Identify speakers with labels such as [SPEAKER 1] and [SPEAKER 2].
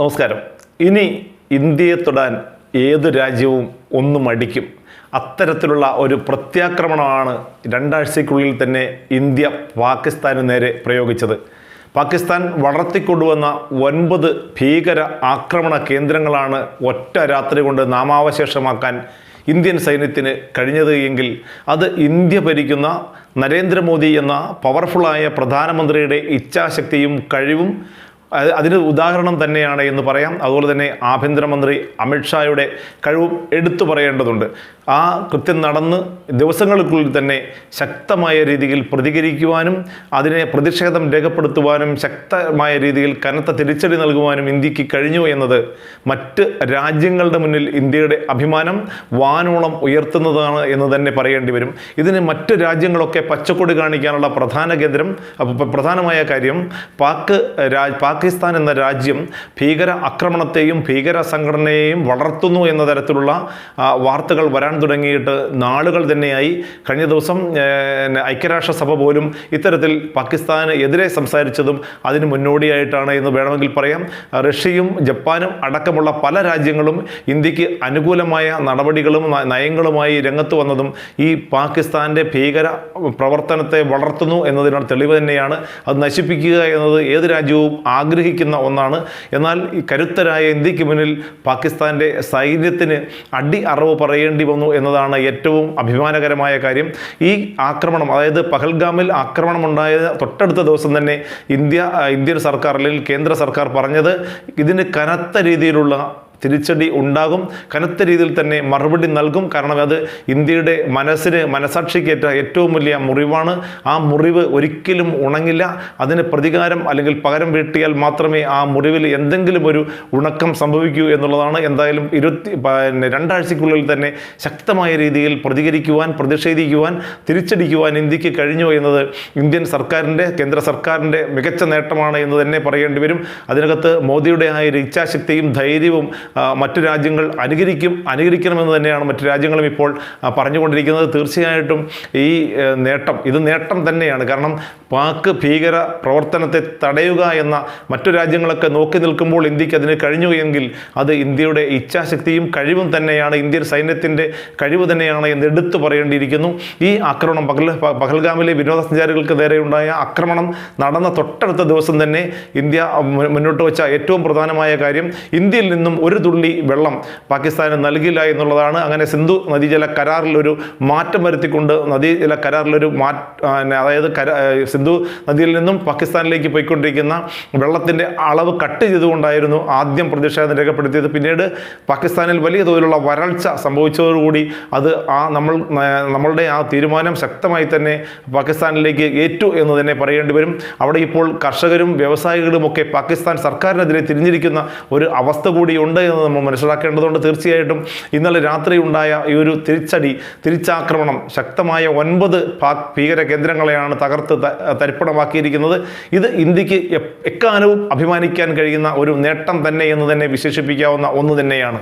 [SPEAKER 1] നമസ്കാരം. ഇനി ഇന്ത്യയെ തൊടാൻ ഏത് രാജ്യവും ഒന്നും മടിക്കും അത്തരത്തിലുള്ള ഒരു പ്രത്യാക്രമണമാണ് രണ്ടാഴ്ചയ്ക്കുള്ളിൽ തന്നെ ഇന്ത്യ പാകിസ്ഥാന് നേരെ പ്രയോഗിച്ചത്. പാകിസ്ഥാൻ വളർത്തിക്കൊണ്ടുവന്ന ഒൻപത് ഭീകര ആക്രമണ കേന്ദ്രങ്ങളാണ് ഒറ്റ രാത്രി കൊണ്ട് നാമാവശേഷമാക്കാൻ ഇന്ത്യൻ സൈന്യത്തിന് കഴിഞ്ഞത് എങ്കിൽ അത് ഇന്ത്യ ഭരിക്കുന്ന നരേന്ദ്രമോദി എന്ന പവർഫുള്ളായ പ്രധാനമന്ത്രിയുടെ ഇച്ഛാശക്തിയും കഴിവും അതിന് ഉദാഹരണം തന്നെയാണ് എന്ന് പറയാം. അതുപോലെ തന്നെ ആഭ്യന്തരമന്ത്രി അമിത്ഷായുടെ കഴിവും എടുത്തു പറയേണ്ടതുണ്ട്. ആ കൃത്യം നടന്ന് ദിവസങ്ങൾക്കുള്ളിൽ തന്നെ ശക്തമായ രീതിയിൽ പ്രതികരിക്കുവാനും അതിനെ പ്രതിഷേധം രേഖപ്പെടുത്തുവാനും ശക്തമായ രീതിയിൽ കനത്ത തിരിച്ചടി നൽകുവാനും ഇന്ത്യയ്ക്ക് കഴിഞ്ഞു എന്നത് മറ്റ് രാജ്യങ്ങളുടെ മുന്നിൽ ഇന്ത്യയുടെ അഭിമാനം വാനോളം ഉയർത്തുന്നതാണ് എന്ന് തന്നെ പറയേണ്ടി വരും. ഇതിന് മറ്റ് രാജ്യങ്ങളൊക്കെ പച്ചക്കൊടി കാണിക്കാനുള്ള പ്രധാന കേന്ദ്രം പ്രധാനമായ കാര്യം പാക് പാകിസ്ഥാൻ എന്ന രാജ്യം ഭീകര ആക്രമണത്തെയും ഭീകര സംഘടനയെയും വളർത്തുന്നു എന്ന തരത്തിലുള്ള വാർത്തകൾ വരാൻ തുടങ്ങിയിട്ട് നാളുകൾ തന്നെയായി. കഴിഞ്ഞ ദിവസം ഐക്യരാഷ്ട്രസഭ പോലും ഇത്തരത്തിൽ പാകിസ്ഥാന് എതിരെ സംസാരിച്ചതും അതിന് മുന്നോടിയായിട്ടാണ് എന്ന് വേണമെങ്കിൽ പറയാം. റഷ്യയും ജപ്പാനും അടക്കമുള്ള പല രാജ്യങ്ങളും ഇന്ത്യയ്ക്ക് അനുകൂലമായ നടപടികളും നയങ്ങളുമായി രംഗത്ത് വന്നതും ഈ പാകിസ്ഥാന്റെ ഭീകര പ്രവർത്തനത്തെ വളർത്തുന്നു എന്നതിനുള്ള തെളിവ് തന്നെയാണ്. അത് നശിപ്പിക്കുക എന്നത് ഏത് രാജ്യവും ആഗ്രഹിക്കുന്ന ഒന്നാണ്. എന്നാൽ കരുത്തരായ ഇന്ത്യയ്ക്ക് മുന്നിൽ പാകിസ്ഥാന്റെ സൈന്യത്തിന് അടി അറിവ് പറയേണ്ടി വന്നു എന്നതാണ് ഏറ്റവും അഭിമാനകരമായ കാര്യം. ഈ ആക്രമണം അതായത് പഹൽഗാമിൽ ആക്രമണം ഉണ്ടായ തൊട്ടടുത്ത ദിവസം തന്നെ ഇന്ത്യ ഇന്ത്യൻ സർക്കാർ അല്ലെങ്കിൽ കേന്ദ്ര സർക്കാർ പറഞ്ഞത് ഇതിന് കനത്ത രീതിയിലുള്ള തിരിച്ചടി ഉണ്ടാകും. കനത്ത രീതിയിൽ തന്നെ മറുപടി നൽകും. കാരണം അത് ഇന്ത്യയുടെ മനസ്സിന് മനസാക്ഷിക്കേറ്റ ഏറ്റവും വലിയ മുറിവാണ്. ആ മുറിവ് ഒരിക്കലും ഉണങ്ങില്ല. അതിന് പ്രതികാരം അല്ലെങ്കിൽ പകരം വീട്ടിയാൽ മാത്രമേ ആ മുറിവിൽ എന്തെങ്കിലും ഒരു ഉണക്കം സംഭവിക്കൂ എന്നുള്ളതാണ്. എന്തായാലും ഇരുപത്തി പിന്നെ രണ്ടാഴ്ചക്കുള്ളിൽ തന്നെ ശക്തമായ രീതിയിൽ പ്രതികരിക്കുവാൻ പ്രതിഷേധിക്കുവാൻ തിരിച്ചടിക്കുവാൻ ഇന്ത്യയ്ക്ക് കഴിഞ്ഞു എന്നത് ഇന്ത്യൻ സർക്കാരിന്റെ കേന്ദ്ര സർക്കാരിന്റെ മികച്ച നേട്ടമാണ് എന്ന് തന്നെ പറയേണ്ടി വരും. അതിനകത്ത് മോദിയുടെ ആ ഒരു ഇച്ഛാശക്തിയും ധൈര്യവും മറ്റു രാജ്യങ്ങൾ അനുകരിക്കും അനുകരിക്കണമെന്ന് തന്നെയാണ് മറ്റു രാജ്യങ്ങളും ഇപ്പോൾ പറഞ്ഞുകൊണ്ടിരിക്കുന്നത്. തീർച്ചയായിട്ടും ഈ നേട്ടം ഇത് നേട്ടം തന്നെയാണ്. കാരണം പാക് ഭീകര പ്രവർത്തനത്തെ തടയുക എന്ന മറ്റു രാജ്യങ്ങളൊക്കെ നോക്കി നിൽക്കുമ്പോൾ ഇന്ത്യയ്ക്ക് അതിന് കഴിഞ്ഞു എങ്കിൽ അത് ഇന്ത്യയുടെ ഇച്ഛാശക്തിയും കഴിവും തന്നെയാണ്. ഇന്ത്യൻ സൈന്യത്തിന്റെ കഴിവ് തന്നെയാണ് എന്ന് എടുത്തു പറയേണ്ടിയിരിക്കുന്നു. ഈ ആക്രമണം പകൽ പഹൽഗാമിലെ വിനോദസഞ്ചാരികൾക്ക് നേരെയുണ്ടായ ആക്രമണം നടന്ന തൊട്ടടുത്ത ദിവസം തന്നെ ഇന്ത്യ മുന്നോട്ട് വെച്ച ഏറ്റവും പ്രധാനമായ കാര്യം ഇന്ത്യയിൽ നിന്നും ഒരു തുള്ളി വെള്ളം പാകിസ്ഥാന് നൽകില്ല എന്നുള്ളതാണ്. അങ്ങനെ സിന്ധു നദീജല കരാറിലൊരു ഒരു മാറ്റം വരുത്തിക്കൊണ്ട് നദീജല കരാറിലൊരു മാ അതായത് കര സിന്ധു നദിയിൽ നിന്നും പാകിസ്ഥാനിലേക്ക് പോയിക്കൊണ്ടിരിക്കുന്ന വെള്ളത്തിന്റെ അളവ് കട്ട് ചെയ്തുകൊണ്ടായിരുന്നു ആദ്യം പ്രതിഷേധം രേഖപ്പെടുത്തിയത്. പിന്നീട് പാകിസ്ഥാനിൽ വലിയ തോതിലുള്ള വരൾച്ച സംഭവിച്ചതോടുകൂടി അത് ആ നമ്മൾ നമ്മളുടെ ആ തീരുമാനം ശക്തമായി തന്നെ പാകിസ്ഥാനിലേക്ക് ഏറ്റു എന്ന് തന്നെ പറയേണ്ടി വരും. അവിടെ ഇപ്പോൾ കർഷകരും വ്യവസായികളും ഒക്കെ പാകിസ്ഥാൻ സർക്കാരിനെതിരെ തിരിഞ്ഞിരിക്കുന്ന ഒരു അവസ്ഥ കൂടിയുണ്ട് എന്ന് നമ്മൾ മനസ്സിലാക്കേണ്ടതുണ്ട്. തീർച്ചയായിട്ടും ഇന്നലെ രാത്രി ഉണ്ടായ ഈ ഒരു തിരിച്ചടി തിരിച്ചാക്രമണം ശക്തമായ ഒൻപത് പാക് ഭീകര കേന്ദ്രങ്ങളെയാണ് തകർത്ത് തരിപ്പണമാക്കിയിരിക്കുന്നത്. ഇത് ഇന്ത്യയ്ക്ക് എക്കാലവും അഭിമാനിക്കാൻ കഴിയുന്ന ഒരു നേട്ടം തന്നെ എന്ന് തന്നെ വിശേഷിപ്പിക്കാവുന്ന ഒന്ന് തന്നെയാണ്.